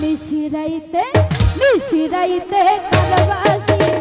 মিশিরাইতে মিশিরাইতে ভালোবাসি।